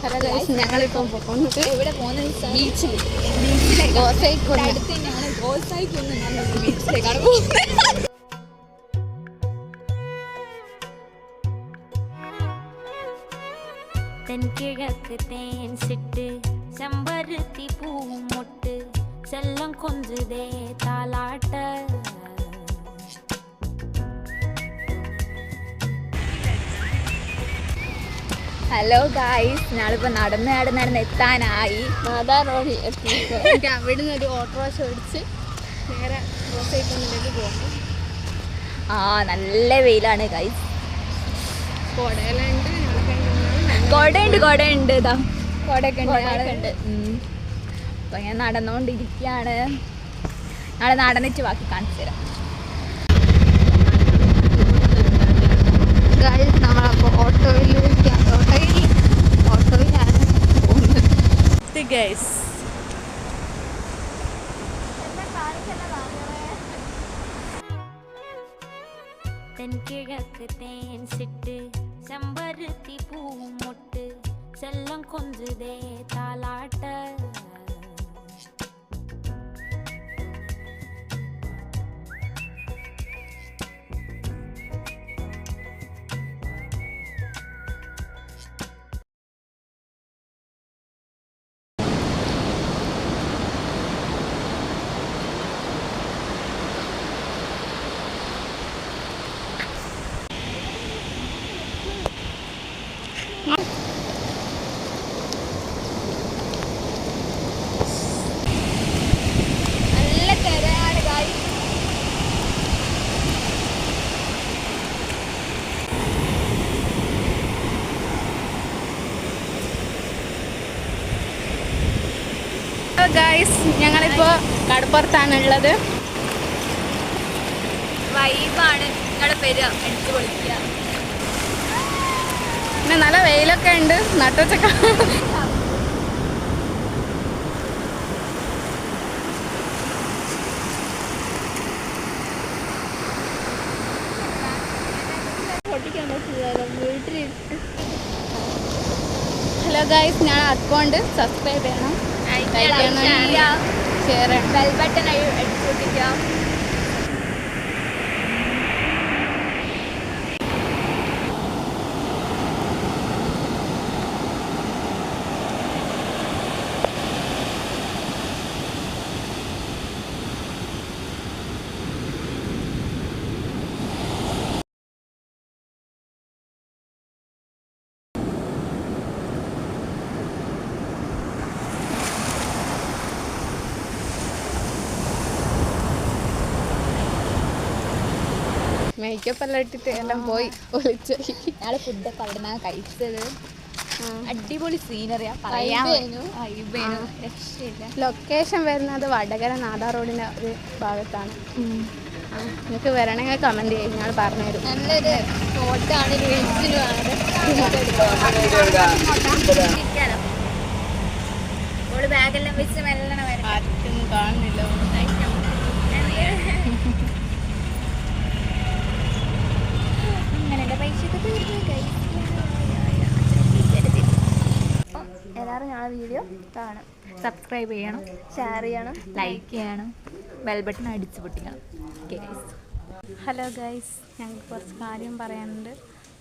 Hello guys ഞങ്ങളിപ്പം പോകുന്നത് ഇവിടെ പോകുന്നത് ബീച്ചിൽ ബീച്ചിലെ ഗോസൈക്കുന്ന് അടുത്ത് തന്നെയാണ് ഗോസായിക്കൊന്നും ഞാൻ ബീച്ചിലേക്കാണ് പോകുന്നത് തെൻകിഴക്ക് തേൻ സിട്ട് ചെമ്പരുത്തി പൂമൊട്ട് செல்லம் கொஞ்சுதே தாலாட்ட ഹലോ ഗായ്സ് ഞാളിപ്പോ നടന്ന് നടന്ന് നടന്ന് എത്താനായി. മാതാ റോഡിൽ എത്തി. ഒരു അവിടെ നിന്ന് ഒരു ഓട്ടോറിക്ഷ ഓടിച്ച് നേരെ പോകും ആ നല്ല വെയിലാണ് ഗൈസ് കോടയിലുണ്ട് കൊടയുണ്ട് കൊടയുണ്ട്. ഇതാ കോടയൊക്കെ ഉണ്ട് കൊടയൊക്കെ ഉണ്ട്. അപ്പൊ ഞാൻ നടന്നുകൊണ്ടിരിക്കുകയാണ് നാളെ നടന്നിട്ട് ബാക്കി കാണിച്ചു തരാം. ഗൈസ് നമ്മളപ്പോൾ ഓട്ടോയിൽ ഓട്ടോയിൽ ഓട്ടോയിലാണ് പോകുന്നത് ഗൈസ് தென்கிழக்கு தேன் சிட்டு செம்பருத்தி பூமொட்டு செல்லம் கொஞ்சுதே தாலாட்ட ഗൈസ് ഞങ്ങളിപ്പോൾ കടപ്പുറത്താണുള്ളത്. വൈബാണ് പിന്നെ നല്ല വെയിലൊക്കെ ഉണ്ട്. നട്ടുച്ചക്ക ഹലോ ഗായ്സ് ഞാൻ അക്കൗണ്ട് സബ്സ്ക്രൈബ് ചെയ്യണം. ഷെയർ ബെൽ ബട്ടൺ അടിച്ചു പൊട്ടിക്കാം മേക്കപ്പ് എല്ലാം ഇട്ടിട്ട് എല്ലാം പോയി ഒളിച്ച്. ഞങ്ങൾ ഫുഡൊക്കെ അവിടെ നിന്നാണ് കഴിച്ചത്. അടിപൊളി സീനറിയാ ലൊക്കേഷൻ വരുന്നത് വടകര നാടാ റോഡിന്റെ ഒരു ഭാഗത്താണ്. നിങ്ങൾക്ക് വരണമെങ്കിൽ കമന്റ് ചെയ്യും. ഞങ്ങൾ പറഞ്ഞുതരും. നല്ലൊരു ഫോട്ടോ ആണ് ബാഗെല്ലാം വെച്ച് മെല്ലണ വരും. ആർക്കും കാണുന്നില്ല. എല്ലാവരും ഞങ്ങളെ വീഡിയോ കാണും. സബ്സ്ക്രൈബ് ചെയ്യണം ഷെയർ ചെയ്യണം ലൈക്ക് ചെയ്യണം. ബെൽ ബട്ടൺ അടിച്ചു പൊട്ടിക്കണം. ഹലോ ഗൈസ് ഞങ്ങൾക്ക് കുറച്ച് കാര്യം പറയാനുണ്ട്.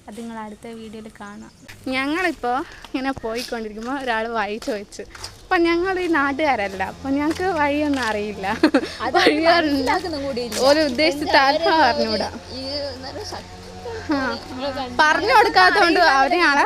അത് നിങ്ങൾ അടുത്ത വീഡിയോയിൽ കാണാം. ഞങ്ങളിപ്പോൾ ഇങ്ങനെ പോയിക്കൊണ്ടിരിക്കുമ്പോൾ ഒരാൾ വഴി ചോദിച്ചു. അപ്പം ഞങ്ങൾ ഈ നാട്ടുകാരല്ല. അപ്പം ഞങ്ങൾക്ക് വഴിയൊന്നും അറിയില്ല. ഒരു ഉദ്ദേശിച്ച താല്പര്യം പറഞ്ഞുകൂടാ. പറഞ്ഞു കൊടുക്കാത്തതുകൊണ്ട് അവരെയാണ്